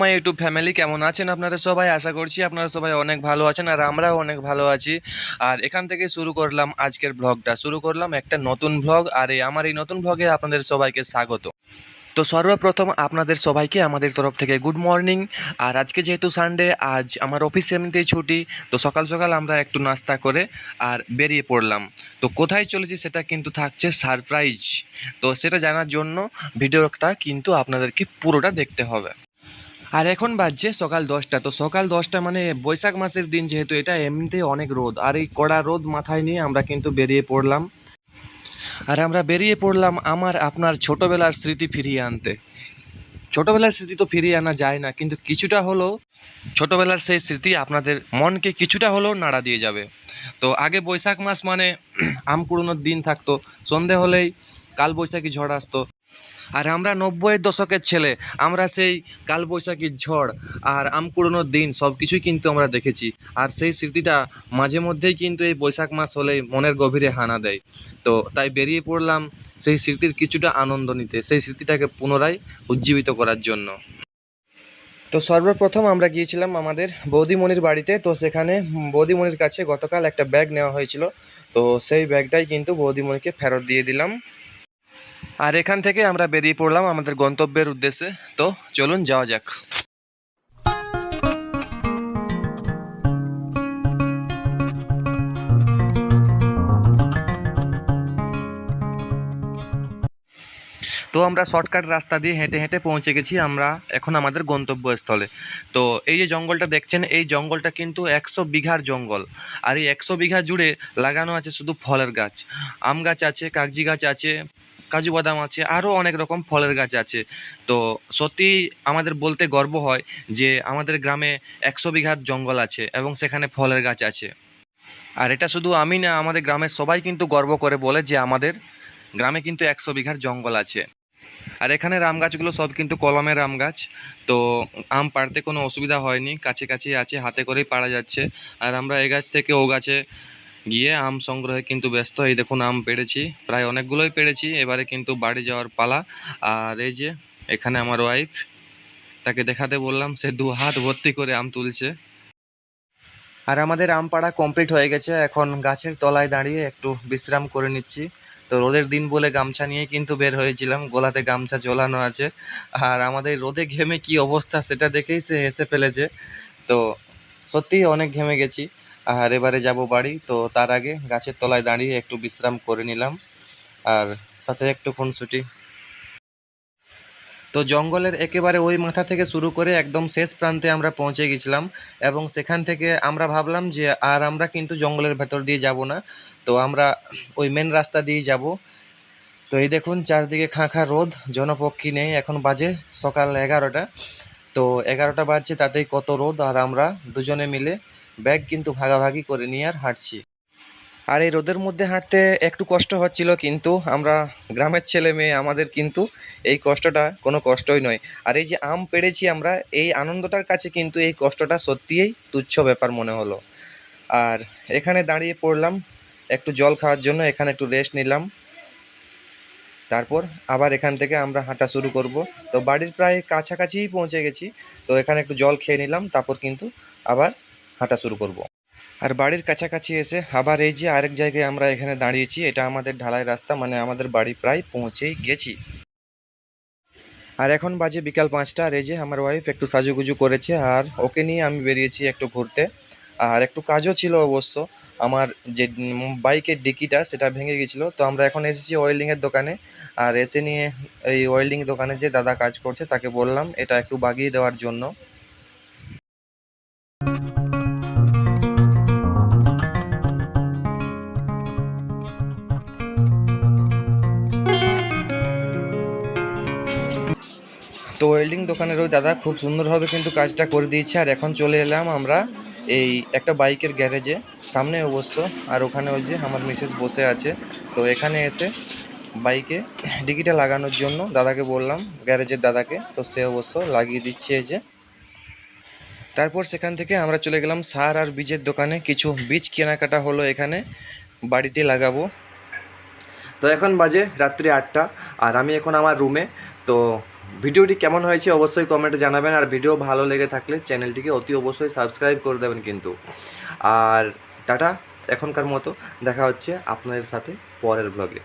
My YouTube family, কেমন আছেন আপনারা সবাই? আশা করছি আপনারা সবাই অনেক ভালো আছেন আর আমরাও অনেক ভালো আছি। আর এখান থেকে শুরু করলাম আজকের ব্লগটা শুরু করলাম একটা নতুন ব্লগ আর এই আমার এই নতুন ব্লগে আপনাদের সবাইকে স্বাগত। তো সর্বপ্রথম আপনাদের সবাইকে আমাদের তরফ থেকে গুড মর্নিং আর আজকে যেহেতু সানডে আজ আমার অফিস এমনিতেই ছুটি, তো সকাল সকাল আমরা একটু নাস্তা করে আর বেরিয়ে পড়লাম। তো কোথায় চলেছি সেটা কিন্তু থাকছে সারপ্রাইজ তো সেটা জানার জন্য ভিডিওটা কিন্তু আপনাদেরকে পুরোটা দেখতে হবে। আর এখন বাজছে সকাল দশটা। তো সকাল দশটা মানে বৈশাখ মাসের দিন যেহেতু, এটা এমনিতেই অনেক রোদ। আর এই কড়া রোদ মাথায় নিয়ে আমরা কিন্তু বেরিয়ে পড়লাম। আর আমরা বেরিয়ে পড়লাম আমার আপনার ছোটোবেলার স্মৃতি ফিরিয়ে আনতে। ছোটোবেলার স্মৃতি তো ফিরিয়ে আনা যায় না, কিন্তু কিছুটা হলেও ছোটোবেলার সেই স্মৃতি আপনাদের মনকে কিছুটা হলেও নাড়া দিয়ে যাবে। তো আগে বৈশাখ মাস মানে আম কুড়োনোর দিন থাকতো, সন্ধে হলেই কাল বৈশাখী ঝড় আসতো। আর আমরা নব্বইয়ের দশকের ছেলে, আমরা সেই কালবৈশাখীর ঝড় আর আম কুড়োনোর দিন সব কিছুই কিন্তু আমরা দেখেছি। আর সেই স্মৃতিটা মাঝে মধ্যেই কিন্তু এই বৈশাখ মাস হলেই মনের গভীরে হানা দেয়। তো তাই বেরিয়ে পড়লাম সেই স্মৃতির কিছুটা আনন্দ নিতে, সেই স্মৃতিটাকে পুনরায় উজ্জীবিত করার জন্য। তো সর্বপ্রথম আমরা গিয়েছিলাম আমাদের বৌদিমণির বাড়িতে। তো সেখানে বৌদিমণির কাছে গতকাল একটা ব্যাগ নেওয়া হয়েছিল। তো সেই ব্যাগটাই কিন্তু বৌদিমণিকে ফেরত দিয়ে দিলাম। আর এখান থেকে আমরা বেরিয়ে পড়লাম আমাদের গন্তব্যের উদ্দেশ্যে। তো চলুন, যাওয়া যাক। তো আমরা শর্টকাট রাস্তা দিয়ে হেঁটে হেঁটে পৌঁছে গেছি আমরা এখন আমাদের গন্তব্যস্থলে। তো এই যে জঙ্গলটা দেখছেন, এই জঙ্গলটা কিন্তু একশো বিঘার জঙ্গল। আর এই একশো বিঘা জুড়ে লাগানো আছে শুধু ফলের গাছ। আম গাছ আছে, কাগজি গাছ আছে কাজু বাদাম আছে আরও অনেক রকম ফলের গাছ আছে। তো সত্যি আমাদের বলতে গর্ব হয় যে আমাদের গ্রামে একশো বিঘার জঙ্গল আছে এবং সেখানে ফলের গাছ আছে। আর এটা শুধু আমি না, আমাদের গ্রামের সবাই কিন্তু গর্ব করে বলে যে আমাদের গ্রামে কিন্তু একশো বিঘার জঙ্গল আছে। আর এখানে রাম গাছগুলো সব কিন্তু কলমের আম গাছ। তো আম পাড়তে কোনো অসুবিধা হয়নি, কাছে কাছেই আছে, হাতে করেই পাড়া যাচ্ছে। আর আমরা এই গাছ থেকে ও গাছে গিয়ে আম সংগ্রহে কিন্তু ব্যস্ত। এই দেখুন, আম পেড়েছি। প্রায় অনেকগুলোই পেড়েছি। এবারে কিন্তু বাড়ি যাওয়ার পালা। আর এই যে, এখানে আমার ওয়াইফ তাকে দেখাতে বললাম, সে দু হাত ভর্তি করে আম তুলছে। আর আমাদের আম পাড়া কমপ্লিট হয়ে গেছে। এখন গাছের তলায় দাঁড়িয়ে একটু বিশ্রাম করে নিচ্ছি। তো রোদের দিন বলে গামছা নিয়ে কিন্তু বের হয়েছিলাম। গোলাতে গামছা ঝোলানো আছে। আর আমাদের রোদে ঘেমে কি অবস্থা সেটা দেখেই সে হেসে ফেলেছে। তো সত্যিই অনেক ঘেমে গেছি। আর এবারে যাব বাড়ি। তো তার আগে গাছের তলায় দাঁড়িয়ে একটু বিশ্রাম করে নিলাম। আর সাথে একটু খুনসুটি। তো জঙ্গলের একেবারে ওই মাথা থেকে শুরু করে একদম শেষ প্রান্তে আমরা পৌঁছে গেছিলাম এবং সেখান থেকে আমরা ভাবলাম যে আর আমরা কিন্তু জঙ্গলের ভেতর দিয়ে যাব না। তো আমরা ওই মেন রাস্তা দিয়েই যাব। তো এই দেখুন চারদিকে খাঁ খাঁ রোদ, জনপক্ষী নেই। এখন বাজে সকাল এগারোটা। তো এগারোটা বাজছে, তাতেই কত রোদ। আর আমরা দুজনে মিলে ব্যাগ কিন্তু ভাগাভাগি করে নিয়ে আর হাঁটছি। আর এই রোদের মধ্যে হাঁটতে একটু কষ্ট হচ্ছিল কিন্তু আমরা গ্রামের ছেলে মেয়ে আমাদের কিন্তু এই কষ্টটা কোনো কষ্টই নয়। আর এই যে আম পেড়েছি আমরা, এই আনন্দটার কাছে কিন্তু এই কষ্টটা সত্যিই তুচ্ছ ব্যাপার মনে হলো। আর এখানে দাঁড়িয়ে পড়লাম, একটু জল খাওয়ার জন্য এখানে একটু রেস্ট নিলাম। তারপর আবার এখান থেকে আমরা হাঁটা শুরু করব। তো বাড়ির প্রায় কাছাকাছিই পৌঁছে গেছি। তো এখানে একটু জল খেয়ে নিলাম, তারপর কিন্তু আবার হাঁটা শুরু করব। আর বাড়ির কাছাকাছি এসে আবার এই যে আরেক জায়গায় আমরা এখানে দাঁড়িয়েছি, এটা আমাদের ঢালাই রাস্তা মানে আমাদের বাড়ি প্রায় পৌঁছেই গেছি। আর এখন বাজে বিকাল পাঁচটা, আর এই যে আমার ওয়াইফ একটু সাজুগুজু করেছে, আর ওকে নিয়ে আমি বেরিয়েছি একটু ঘুরতে। আর একটু কাজও ছিল অবশ্য, আমার যে বাইকের ডিকিটা সেটা ভেঙে গেছিল, তো আমরা এখন এসেছি ওয়েল্ডিংয়ের দোকানে। আর এসে নিয়ে এই ওয়েল্ডিং দোকানে যে দাদা কাজ করছে, তাকে বললাম, এটা একটু বাগিয়ে দেওয়ার জন্য। ওয়েল্ডিং দোকানের ওই দাদা খুব সুন্দরভাবে কিন্তু কাজটা করে দিয়েছে। আর এখন চলে এলাম আমরা এই একটা বাইকের গ্যারেজে। সামনে অবশ্য, আর ওখানে ওই যে আমার মিসেস বসে আছে। তো এখানে এসে বাইকে ডিকিটা লাগানোর জন্য দাদাকে বললাম, গ্যারেজের দাদাকে। তো সে অবশ্য লাগিয়ে দিচ্ছে এই যে। তারপর সেখান থেকে আমরা চলে গেলাম সার আর বীজের দোকানে। কিছু বীজ কেনাকাটা হলো এখানে। বাড়িতে লাগাবো। তো এখন বাজে রাত্রি আটটা, আর আমি এখন আমার রুমে তো ভিডিওটি কেমন হয়েছে অবশ্যই কমেন্টে জানাবেন, আর ভিডিও ভালো লেগে থাকলে চ্যানেলটিকে অতি অবশ্যই সাবস্ক্রাইব করে দেবেন কিন্তু। আর টাটা, এখনকার মতো দেখা হচ্ছে আপনাদের সাথে পরের ব্লগে